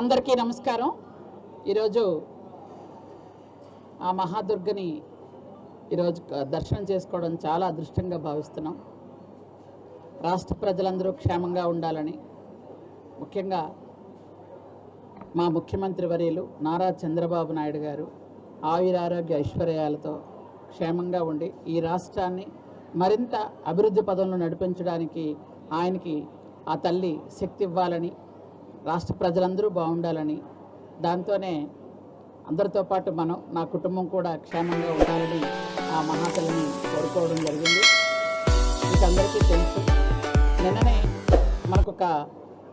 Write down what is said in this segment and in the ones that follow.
అందరికీ నమస్కారం. ఈరోజు ఆ మహాదుర్గని ఈరోజు దర్శనం చేసుకోవడం చాలా అదృష్టంగా భావిస్తున్నాం. రాష్ట్ర ప్రజలందరూ క్షేమంగా ఉండాలని ముఖ్యంగా మా ముఖ్యమంత్రి వర్యులు నారా చంద్రబాబు నాయుడు గారు ఆయురారోగ్య ఐశ్వర్యాలతో క్షేమంగా ఉండి ఈ రాష్ట్రాన్ని మరింత అభివృద్ధి పదంలో నడిపించడానికి ఆయనకి ఆ తల్లి శక్తి ఇవ్వాలని రాష్ట్ర ప్రజలందరూ బాగుండాలని దాంతోనే అందరితో పాటు మనం నా కుటుంబం కూడా క్షేమంగా ఉండాలని ఆ మహాతల్లిని కోరుకోవడం జరిగింది. మీకు అందరికీ తెలుసు నిన్ననే మనకొక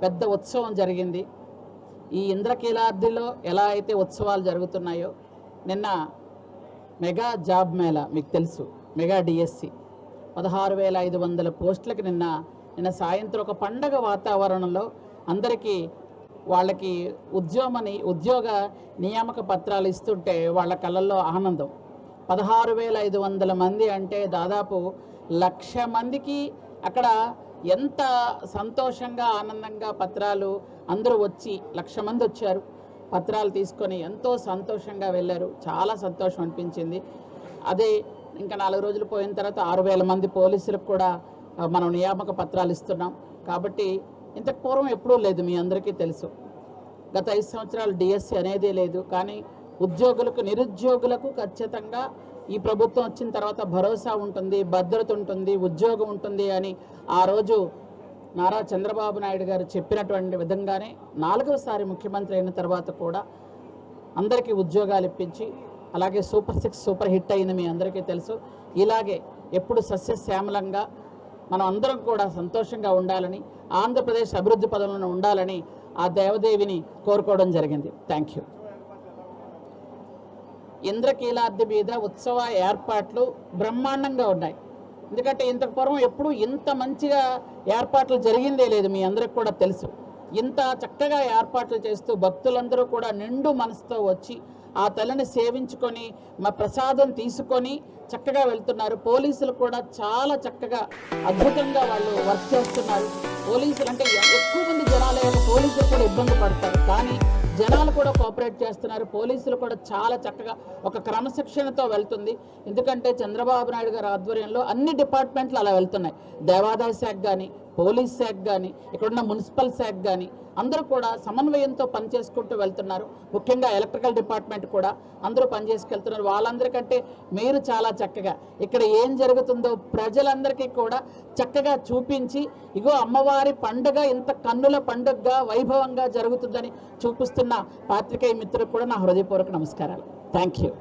పెద్ద ఉత్సవం జరిగింది. ఈ ఇంద్రకీలాద్రిలో ఎలా అయితే ఉత్సవాలు జరుగుతున్నాయో నిన్న మెగా జాబ్ మేళా మీకు తెలుసు మెగా డిఎస్సి. పదహారు వేల ఐదు వందల పోస్టులకు నిన్న నిన్న సాయంత్రం ఒక పండగ వాతావరణంలో అందరికీ వాళ్ళకి ఉద్యోగమని ఉద్యోగ నియామక పత్రాలు ఇస్తుంటే వాళ్ళ కళ్ళల్లో ఆనందం. పదహారు వేల ఐదు వందల మంది అంటే దాదాపు లక్ష మందికి అక్కడ ఎంత సంతోషంగా ఆనందంగా పత్రాలు అందరూ వచ్చి లక్ష మంది వచ్చారు. పత్రాలు తీసుకొని ఎంతో సంతోషంగా వెళ్ళారు. చాలా సంతోషం అనిపించింది. అదే ఇంకా నాలుగు రోజులు పోయిన తర్వాత ఆరు వేల మంది పోలీసులకు కూడా మనం నియామక పత్రాలు ఇస్తున్నాం. కాబట్టి ఇంతకు పూర్వం ఎప్పుడూ లేదు మీ అందరికీ తెలుసు. గత ఐదు సంవత్సరాలు డిఎస్సి అనేదే లేదు. కానీ ఉద్యోగులకు నిరుద్యోగులకు ఖచ్చితంగా ఈ ప్రభుత్వం వచ్చిన తర్వాత భరోసా ఉంటుంది భద్రత ఉంటుంది ఉద్యోగం ఉంటుంది అని ఆ రోజు నారా చంద్రబాబు నాయుడు గారు చెప్పినటువంటి విధంగానే నాలుగవసారి ముఖ్యమంత్రి అయిన తర్వాత కూడా అందరికీ ఉద్యోగాలు ఇప్పించి అలాగే సూపర్ సిక్స్ సూపర్ హిట్ అయింది మీ అందరికీ తెలుసు. ఇలాగే ఎప్పుడు సస్యశ్యామలంగా మనం అందరం కూడా సంతోషంగా ఉండాలని ఆంధ్రప్రదేశ్ అభివృద్ధి పదంలో ఉండాలని ఆ దేవదేవిని కోరుకోవడం జరిగింది. థ్యాంక్ యూ ఇంద్రకీలాద్రి మీద ఉత్సవ ఏర్పాట్లు బ్రహ్మాండంగా ఉన్నాయి. ఎందుకంటే ఇంతకు పూర్వం ఎప్పుడూ ఇంత మంచిగా ఏర్పాట్లు జరిగిందే లేదు మీ అందరికి కూడా తెలుసు. ఇంత చక్కగా ఏర్పాట్లు చేస్తూ భక్తులందరూ కూడా నిండు మనసుతో వచ్చి ఆ తల్లిని సేవించుకొని మా ప్రసాదం తీసుకొని చక్కగా వెళ్తున్నారు. పోలీసులు కూడా చాలా చక్కగా అద్భుతంగా వాళ్ళు వర్క్ చేస్తున్నారు. పోలీసులు అంటే ఎక్కువ మంది జనాలు పోలీసులు కూడా ఇబ్బంది పడతారు. కానీ జనాలు కూడా కోఆపరేట్ చేస్తున్నారు. పోలీసులు కూడా చాలా చక్కగా ఒక క్రమశిక్షణతో వెళ్తుంది. ఎందుకంటే చంద్రబాబు నాయుడు గారి ఆధ్వర్యంలో అన్ని డిపార్ట్మెంట్లు అలా వెళ్తున్నాయి. దేవాదాయ శాఖ కానీ పోలీస్ శాఖ కానీ ఇక్కడున్న మున్సిపల్ శాఖ కానీ అందరూ కూడా సమన్వయంతో పనిచేసుకుంటూ వెళ్తున్నారు. ముఖ్యంగా ఎలక్ట్రికల్ డిపార్ట్మెంట్ కూడా అందరూ పనిచేసుకెళ్తున్నారు. వాళ్ళందరికంటే మీరు చాలా చక్కగా ఇక్కడ ఏం జరుగుతుందో ప్రజలందరికీ కూడా చక్కగా చూపించి ఇగో అమ్మవారి పండుగ ఇంత కన్నుల పండుగగా వైభవంగా జరుగుతుందని చూపిస్తున్న పాత్రికేయ మిత్రులకు కూడా నా హృదయపూర్వక నమస్కారాలు. Thank you